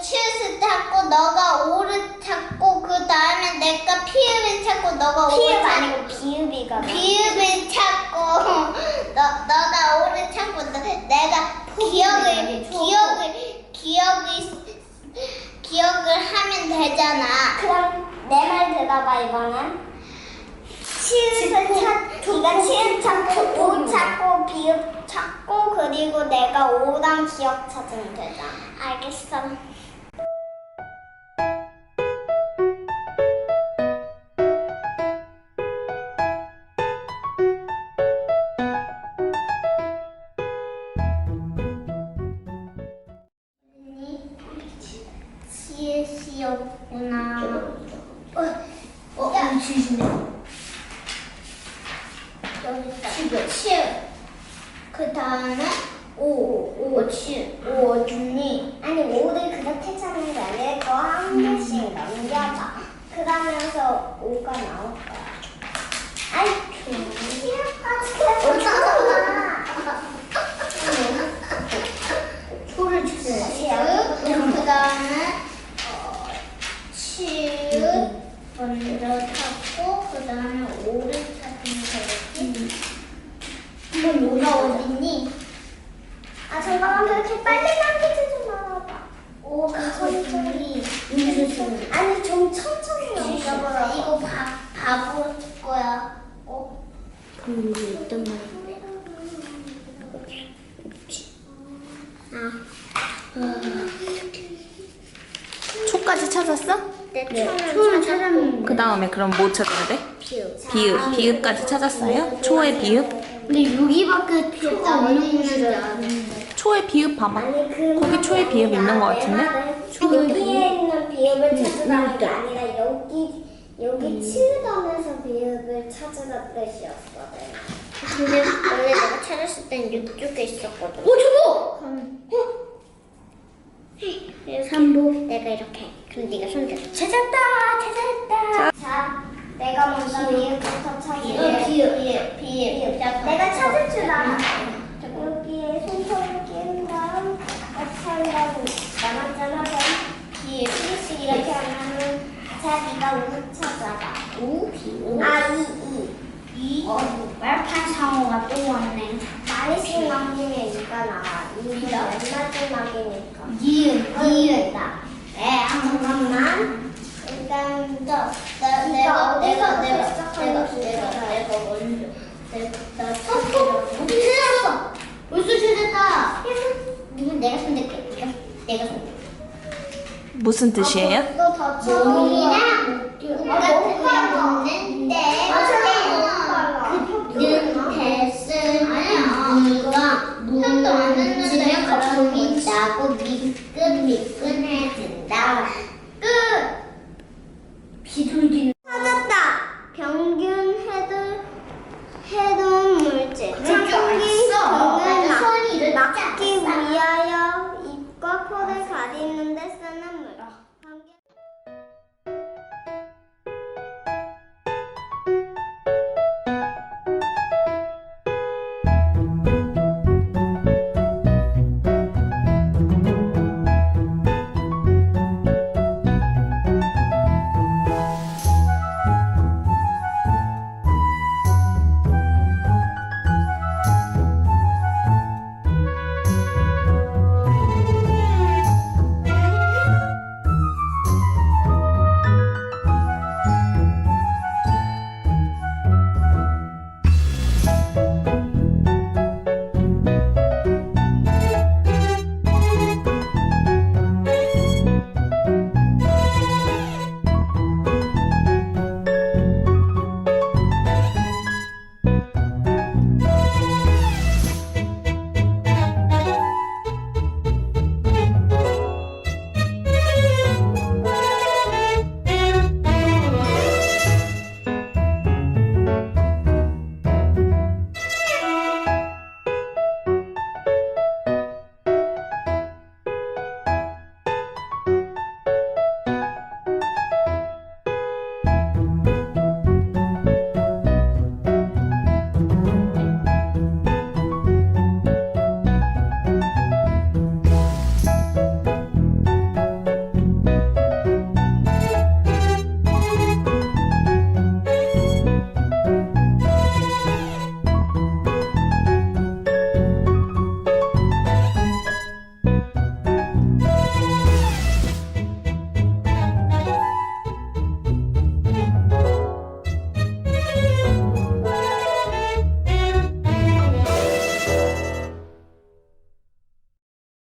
치읓을 찾고 너가 오를 찾고 그 다음에 내가 피읍을 찾고 너가 오를 피읍 아니고 비읍이가 비읍을 찾고 너 너가 오를 찾고 너, 내가 기억을 기억을 기억이 기억을 하면 되잖아. 그럼 내 말 들어봐 이번엔 치읓을 찾 네가 치읓 찾고 오 찾고 비읍 찾고 그리고 내가 오랑 기억 찾으면 되잖아. 알겠어. 7. 7. 그 다음에 5. 5. 7. 5, 6, 아니, 5를 그렇게 찾는 게 아니라 더한 개씩 넘겨봐. 그러면서 5가 나올 거야. 아이, 초를 주세요. 그 다음에 치읓 어, 먼저 찾고 그 다음에 오를 찾는 거예요. 그럼 오가 어딨니? 아 잠깐만 그렇게 빨리 남기지 좀 말아봐. 오가 어딨니? 여기서 지금 아니 좀 천천히 넘겨보라. 이거 바, 바보 거야. 어? 그럼 여기 있단 말인데. 초까지 찾았어? 내 네, 손을 초를 찾았는데. 그 다음에 그럼 뭐 찾아야 돼? 비읍. 비읍, 비읍까지 찾았어요? 초의 비읍? 근데 여기밖에 표가 없는 건지 아는데. 초의 비읍 봐봐. 아니 그 거기 초에 비읍 있는 것 같은데? 여기에 있는 비읍을 찾으라는 게 아니라 여기 여기 치우점에서 비읍을 찾으라 뜻이었거든. 근데 원래 내가 찾았을 땐 이쪽에 있었거든. 오 저거! 삼보 내가 이렇게 그럼 네가 손 들어. 찾았다 찾았다. 자 내가 먼저 비읍부터 비읍 찾을게. 비읍 비읍 비읍. 내가 찾을 줄 알아. 여기에 손톱을 끼운 다음 어차리라고 남았잖아. 비읍 비읍씩 이렇게 하면은 자 네가 우 찾아봐. 오 비읍. 아 이 이. 이 어, 말판 상어가 또 왔네. 마리씩 남기면 이가 나와. 맨 마지막이니까. 니은. 나. 네 잠깐만. 일단 내가 내가 내가 내가 내가 내가 내가 먼저 내가 찾았어. 벌써 찾았다. 이건 내가 선택할게. 내가 선택. 무슨 아, 뜻이에요? 용이랑 똑같은 없는데 는 대승 이거랑 무는